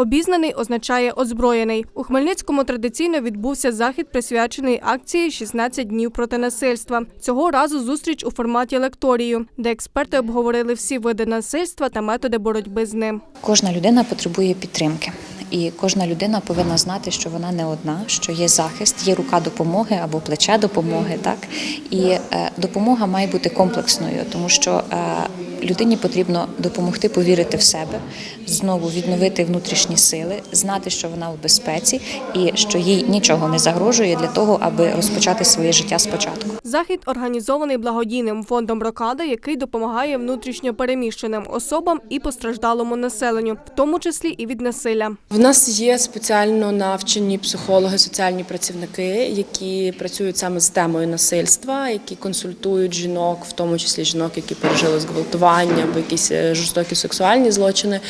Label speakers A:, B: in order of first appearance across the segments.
A: Обізнаний означає озброєний. У Хмельницькому традиційно відбувся захід, присвячений акції «16 днів проти насильства. Цього разу зустріч у форматі лекторію, де експерти обговорили всі види насильства та методи боротьби з ним.
B: Кожна людина потребує підтримки. І кожна людина повинна знати, що вона не одна, що є захист, є рука допомоги або плече допомоги. Так і е, допомога має бути комплексною, тому що е, людині потрібно допомогти повірити в себе, знову відновити внутрішні сили, знати, що вона в безпеці і що їй нічого не загрожує для того, аби розпочати своє життя спочатку.
A: Захід організований благодійним фондом Рокада, який допомагає внутрішньо переміщеним особам і постраждалому населенню, в тому числі і від насилля.
C: В нас є спеціально навчені психологи, соціальні працівники, які працюють саме з темою насильства, які консультують жінок, в тому числі жінок, які пережили зґвалтування або якісь е, жорстокі сексуальні злочини.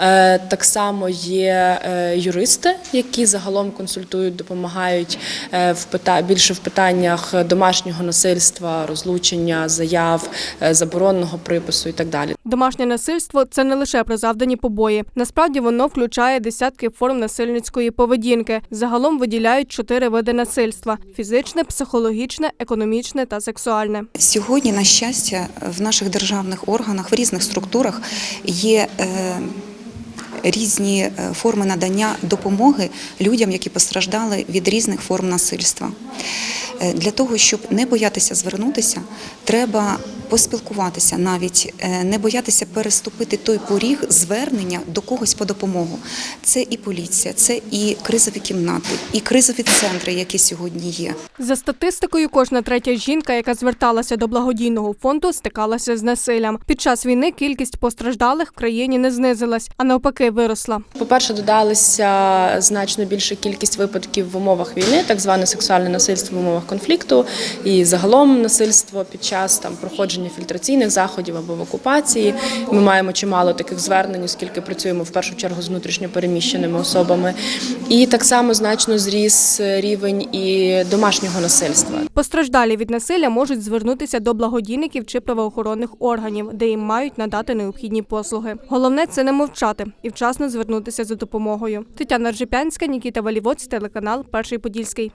C: Е, Так само є е, юристи, які загалом консультують, допомагають в більше в питаннях домашнього насильства, розлучення, заяв, забороненого припису і так далі.
A: Домашнє насильство це не лише про завдані побої. Насправді воно включає десятки форм насильницької поведінки. Загалом виділяють чотири види насильства: фізичне, психологічне, економічне та сексуальне.
D: Сьогодні, на щастя, в наших державних органах, в різних структурах є е, різні е, форми надання допомоги людям, які постраждали від різних форм насильства. Е, Для того, щоб не боятися звернутися, треба поспілкуватися, навіть е, не боятися переступити той поріг звернення до когось по допомогу. Це і поліція, це і кризові кімнати, і кризові центри, які сьогодні є.
A: За статистикою, кожна третя жінка, яка зверталася до благодійного фонду, стикалася з насиллям. Під час війни кількість постраждалих в країні не знизилась, а навпаки, виросла.
C: По-перше, додалися значно більша кількість випадків в умовах війни, так зване сексуальне насильство в умовах конфлікту, і загалом насильство під час там проходження фільтраційних заходів або в окупації. Ми маємо чимало таких звернень, оскільки працюємо в першу чергу з внутрішньо переміщеними особами. І так само значно зріс рівень і домашнього насильства.
A: Постраждалі від насилля можуть звернутися до благодійників чи правоохоронних органів, де їм мають надати необхідні послуги. Головне це не мовчати і вчасно звернутися за допомогою. Тетяна Ржепянська, Нікіта Валівоць, телеканал Перший Подільський.